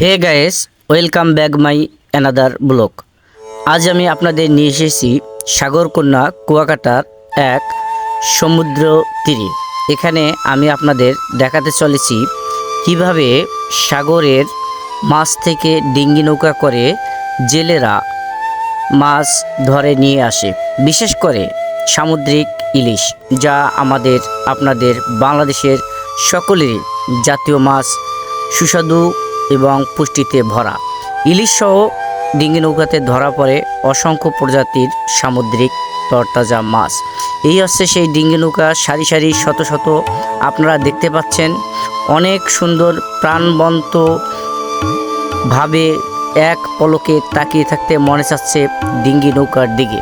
Hey guys welcome back my another blog আজ আমি আপনাদের নিয়ে এসেছি সাগরকন্যা কুয়াকাটার এক সমুদ্র তীরে। এখানে আমি আপনাদের দেখাতে চলেছি কীভাবে সাগরের মাছ থেকে ডিঙ্গি নৌকা করে জেলেরা মাছ ধরে নিয়ে আসে, বিশেষ করে সামুদ্রিক ইলিশ, যা আমাদের, আপনাদের বাংলাদেশের সকলেরই জাতীয় মাছ, সুস্বাদু এবং পুষ্টিতে ভরা। ইলিশ সহ ডিঙ্গি নৌকাতে ধরা পড়ে অসংখ্য প্রজাতির সামুদ্রিক তরতাজা মাছ। এই হচ্ছে সেই ডিঙ্গি নৌকা, সারি সারি, শত শত আপনারা দেখতে পাচ্ছেন। অনেক সুন্দর প্রাণবন্ত ভাবে এক পলকে তাকিয়ে থাকতে মনে চাচ্ছে ডিঙ্গি নৌকার দিকে।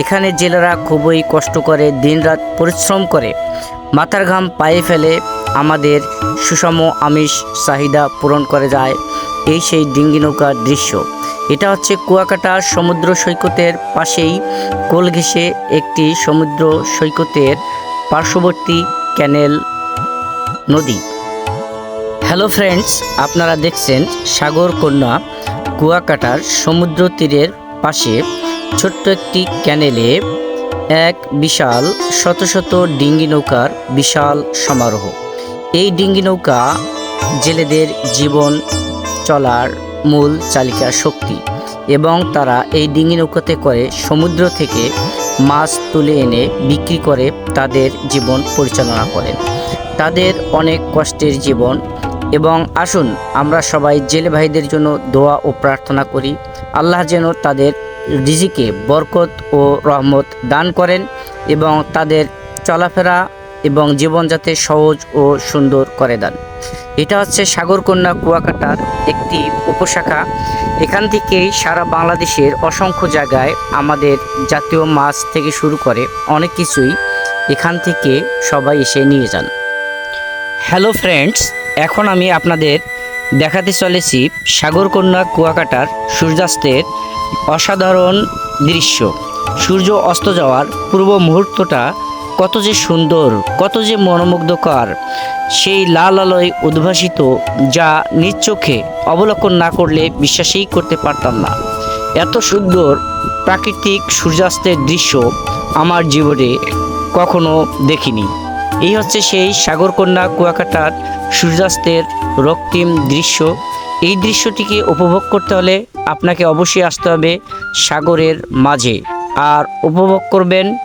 এখানে জেলেরা খুবই কষ্ট করে, দিনরাত পরিশ্রম করে, মাথার ঘাম পায়ে ফেলে আমাদের সুষম আমিষ চাহিদা পূরণ করে যায় এই সেই ডিঙ্গি নৌকার দৃশ্য। এটা হচ্ছে কুয়াকাটা সমুদ্র সৈকতের পাশেই কোল ঘেঁষে একটি সমুদ্র সৈকতের পার্শ্ববর্তী ক্যানেল নদী। হ্যালো ফ্রেন্ডস আপনারা দেখছেন সাগর কন্যা কুয়াকাটার সমুদ্র তীরের পাশে ছোট্ট একটি ক্যানেলে এক বিশাল শত শত ডিঙ্গি নৌকার বিশাল সমারোহ। এই ডিঙ্গি নৌকা জেলেদের জীবন চলার মূল চালিকা শক্তি এবং তারা এই ডিঙ্গি নৌকাতে করে সমুদ্র থেকে মাছ তুলে এনে বিক্রি করে তাদের জীবন পরিচালনা করেন। তাদের অনেক কষ্টের জীবন এবং আসুন আমরা সবাই জেলে ভাইদের জন্য দোয়া ও প্রার্থনা করি, আল্লাহ যেন তাদের রিজিকে বরকত ও রহমত দান করেন এবং তাদের চলাফেরা এবং জীবন যাতে সহজ ও সুন্দর করে দেন। এটা হচ্ছে সাগরকন্যা কুয়াকাটার একটি উপশাখা। এখান থেকেই সারা বাংলাদেশের অসংখ্য জায়গায় আমাদের জাতীয় মাছ থেকে শুরু করে অনেক কিছুই এখান থেকে সবাই এসে নিয়ে যান। হ্যালো ফ্রেন্ডস এখন আমি আপনাদের দেখাতে চলেছি সাগরকন্যা কুয়াকাটার সূর্যাস্তের অসাধারণ দৃশ্য। সূর্য অস্ত যাওয়ার পূর্ব মুহূর্তটা কত যে সুন্দর, কত যে মনোমুগ্ধকর, সেই লাল আলোয় উদ্ভাসিত যা নিজ চোখে অবলোকন না করলে বিশ্বাসই করতে পারতাম না। এত সুন্দর প্রাকৃতিক সূর্যাস্তের দৃশ্য আমার জীবনে কখনো দেখিনি। এই হচ্ছে সেই সাগরকন্যা কুয়াকাটার সূর্যাস্তের রক্তিম দৃশ্য। এই দৃশ্যটিকে উপভোগ করতে হলে আপনাকে অবশ্যই আসতে হবে সাগরের মাঝে। আর উপভোগ করবেন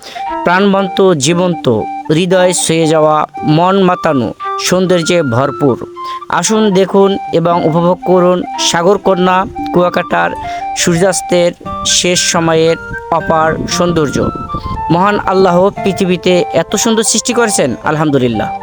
প্রাণবন্ত, জীবন্ত, হৃদয় ছুঁয়ে যাওয়া মন মাতানো সৌন্দর্যে ভরপুর। আসুন দেখুন এবং উপভোগ করুন সাগরকন্যা কুয়াকাটার সূর্যাস্তের শেষ সময়ের অপার সৌন্দর্য। মহান আল্লাহ পৃথিবীতে এত সুন্দর সৃষ্টি করেছেন, আলহামদুলিল্লাহ।